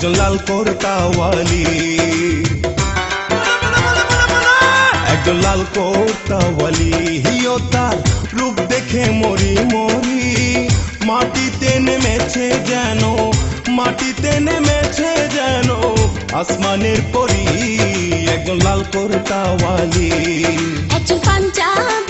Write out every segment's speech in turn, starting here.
একজন লাল কোরতাওয়ালি। একজন লাল কোরতাওয়ালি, হিও তার রূপ দেখে মরি মরি। মাটিতে নেমেছে যেন, মাটিতে নেমেছে যেন, আসমানের পরি একজন লাল কোরতাওয়ালি। একজন পাঞ্জাবি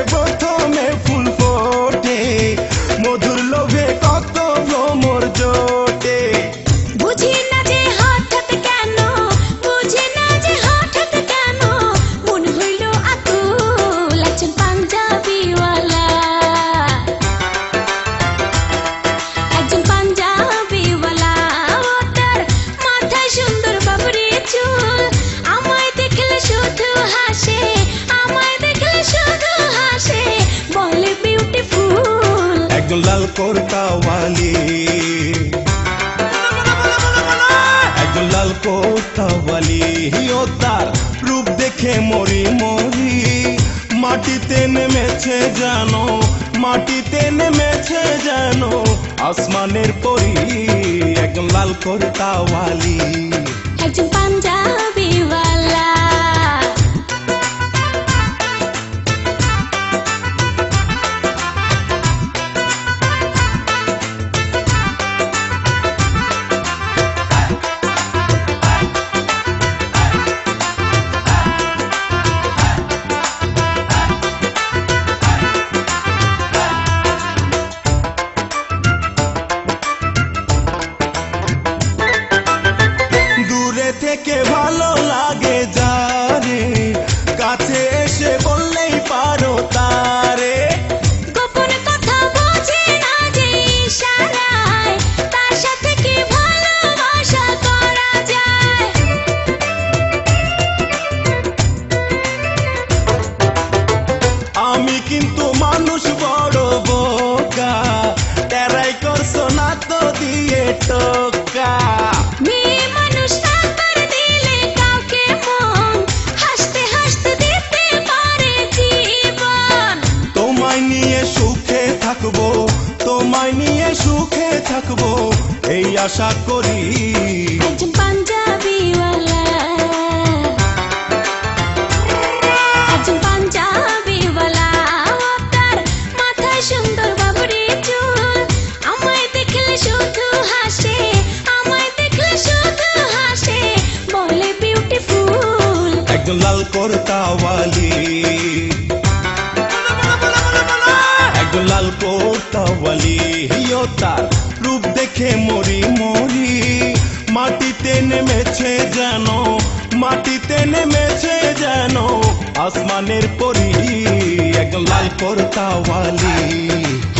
voto একজন লাল কোরতাওয়ালি। একজন লাল কোরতাওয়ালি, হিও তার রূপ দেখে মরি মরি। মাটিতে নেমেছে জানো মাটিতে নেমেছে জানো আসমানের পরি একজন লাল কোরতাওয়ালি। একজন পাঞ্জাবিওয়ালা মানুষ বড় বোকা। তেরাই করছ না তো দিয়ে টোকা। থাকব তোমায় নিয়ে সুখে থাকব এই আশা করি লাল কোরতাওয়ালি। একজন লাল কোরতাওয়ালি হিও তার রূপ দেখে মরি মরি। মাটিতে নেমেছে যেন মাটিতে নেমেছে যেন আসমানের পরি একজন লাল কোরতাওয়ালি।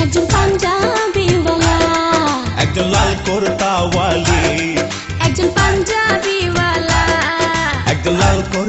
একজন পাঞ্জাবিওয়ালা একজন লাল কোরতাওয়ালি। একজন পাঞ্জাবিওয়ালা একজন